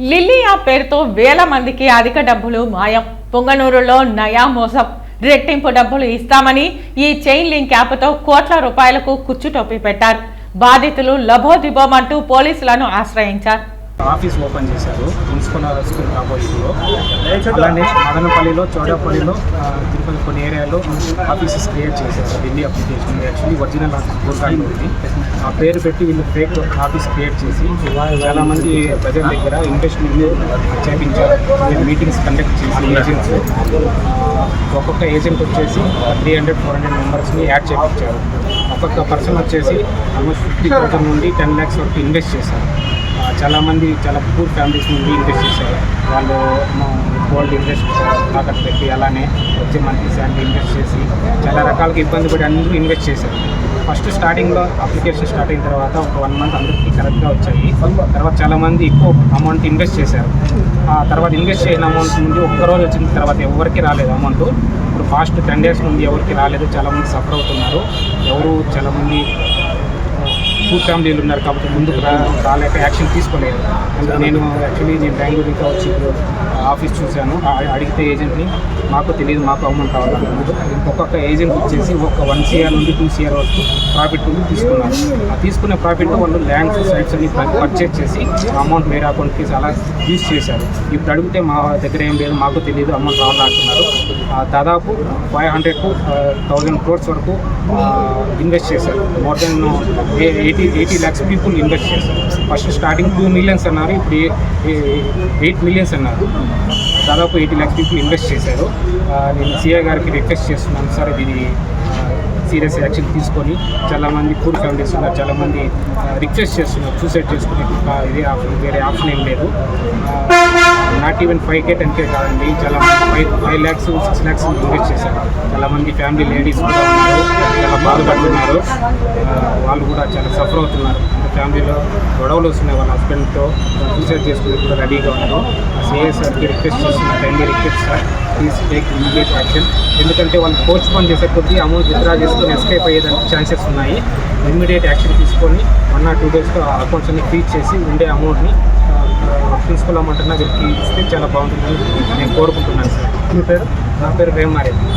లిలియా పేరుతో వేల మందికి అధిక డబ్బులు మాయం. పొంగనూరులో నయా మోసం. రెట్టింపు డబ్బులు ఇస్తామని ఈ చైన్ లింక్ యాప్తో కోట్ల రూపాయలకు కుచ్చుటొప్పి పెట్టారు బాధితులు లభోదిబోమంటూ పోలీసులను ఆశ్రయించారు. ఆఫీస్ ఓపెన్ చేశారు. మున్సిపల్ స్కూల్ ఆపోజిట్లో అలానే మదనపల్లిలో చౌడపల్లిలో తిరుపతి కొన్ని ఏరియాలో ఆఫీసెస్ క్రియేట్ చేశారు. Delhi application actually original office గోర్ఖాలో ఉంది ఆ పేరు పెట్టి వీళ్ళు ఫేక్ ఆఫీస్ క్రియేట్ చేసి చాలామంది ప్రజల దగ్గర ఇన్వెస్ట్మెంట్ చేపించారు వీళ్ళు మీటింగ్స్ కండక్ట్ చేసి ఏజెంట్స్ ఒక్కొక్క ఏజెంట్ వచ్చేసి త్రీ హండ్రెడ్ ఫోర్ హండ్రెడ్ మెంబర్స్ని యాడ్ చేయించారు ఒక్కొక్క పర్సన్ వచ్చేసి ఆల్మోస్ట్ ఫిఫ్టీ థౌసండ్ నుండి టెన్ ల్యాక్స్ వరకు ఇన్వెస్ట్ చేశారు. చాలామంది చాలా పూర్ ఫ్యామిలీస్ నుండి ఇన్వెస్ట్ చేశారు. వాళ్ళు గోల్డ్ ఇన్వెస్ట్ తాకట్టు పెట్టి అలానే వచ్చే మంత్లీ శాలరీ ఇన్వెస్ట్ చేసి చాలా రకాలుగా ఇబ్బంది పడి అందరూ ఇన్వెస్ట్ చేశారు. ఫస్ట్ స్టార్టింగ్లో అప్లికేషన్ స్టార్ట్ అయిన తర్వాత ఒక వన్ మంత్ అందరికీ కరెక్ట్గా వచ్చాయి. తర్వాత చాలామంది ఎక్కువ అమౌంట్ ఇన్వెస్ట్ చేశారు. ఆ తర్వాత ఇన్వెస్ట్ చేసిన అమౌంట్ నుండి ఒక్క రోజు వచ్చిన తర్వాత ఎవరికి రాలేదు అమౌంట్ ఇప్పుడు ఫాస్ట్ టెన్ డేస్ నుండి ఎవరికి రాలేదు చాలామంది సఫర్ అవుతున్నారు. ఎవరు చాలామంది ఫుడ్ ఫ్యామిలీలు ఉన్నారు కాబట్టి ముందుకు రా రాలేక యాక్షన్ తీసుకోలేదు అందుకే నేను యాక్చువల్లీ నేను బెంగళూరు ఇంకా వచ్చి ఆఫీస్ చూశాను. అడిగితే ఏజెంట్ని మాకు తెలియదు మాకు అమౌంట్ కావాలన్నారు ఒక్కొక్క ఏజెంట్ వచ్చేసి ఒక వన్ సిఆర్ నుండి టూ సిఆర్ వరకు ప్రాఫిట్ నుండి తీసుకున్నారు. ఆ తీసుకున్న ప్రాఫిట్ వాళ్ళు ల్యాండ్స్ సైట్స్ అన్ని పర్చేజ్ చేసి అమౌంట్ వేరే అకౌంట్కి చాలా యూజ్ చేశారు. ఇప్పుడు అడిగితే మా దగ్గర ఏం లేదు మాకు తెలియదు అమౌంట్ రావాలంటున్నారు అంటున్నారు. దాదాపు five hundred to thousand crores వరకు ఇన్వెస్ట్ చేశారు. More than eight eighty lakhs people invest చేశారు ఫస్ట్ స్టార్టింగ్ టూ మిలియన్స్ అన్నారు ఇప్పుడు ఎయిట్ మిలియన్స్ అన్నారు. దాదాపు ఎయిటీ ల్యాక్స్ పీపుల్ ఇన్వెస్ట్ చేశారు. నేను సిఐ గారికి రిక్వెస్ట్ చేస్తున్నాను సార్ ఇది సీరియస్ యాక్షన్ తీసుకొని చాలామంది పూర్ ఫ్యామిలీస్ ఉన్నారు చాలామంది రిక్వెస్ట్ చేస్తున్నారు సూసైడ్ చేసుకునే ఇది ఆప్షన్ వేరే ఆప్షన్ ఏం లేదు. Not even five K ten K కాదండి చాలా five five lakhs six lakhs invest చేశారు. చాలామంది ఫ్యామిలీ లేడీస్ కూడా ఉన్నారు చాలా బాధపడుతున్నారు. వాళ్ళు కూడా చాలా సఫర్ అవుతున్నారు. ఫ్యామిలీలో గొడవలు వస్తున్నాయి. వాళ్ళ హస్బెండ్తో సూసైడ్ చేసుకుని కూడా రెడీగా ఉన్నారు. సిఎస్ సార్కి రిక్వెస్ట్ చేస్తున్నారు timely request sir. Please take immediate action ఎందుకంటే వాళ్ళు పోస్ట్ పోన్ చేసే కొద్దీ అమౌంట్ విత్డ్రా చేసుకొని ఎస్కేప్ అయ్యేదానికి ఛాన్సెస్ ఉన్నాయి. ఇమ్మీడియట్ యాక్షన్ తీసుకొని వన్ ఆర్ టూ డేస్లో అకౌంట్స్ అన్ని ఫ్రీజ్ చేసి ఉండే అమౌంట్ని ప్రిన్సిపల్ అమౌంట్ అన్న వీరికి ఇస్తే చాలా బాగుంటుందని నేను కోరుకుంటున్నాను సార్. మీ పేరు? నా పేరు రేమారెడ్డి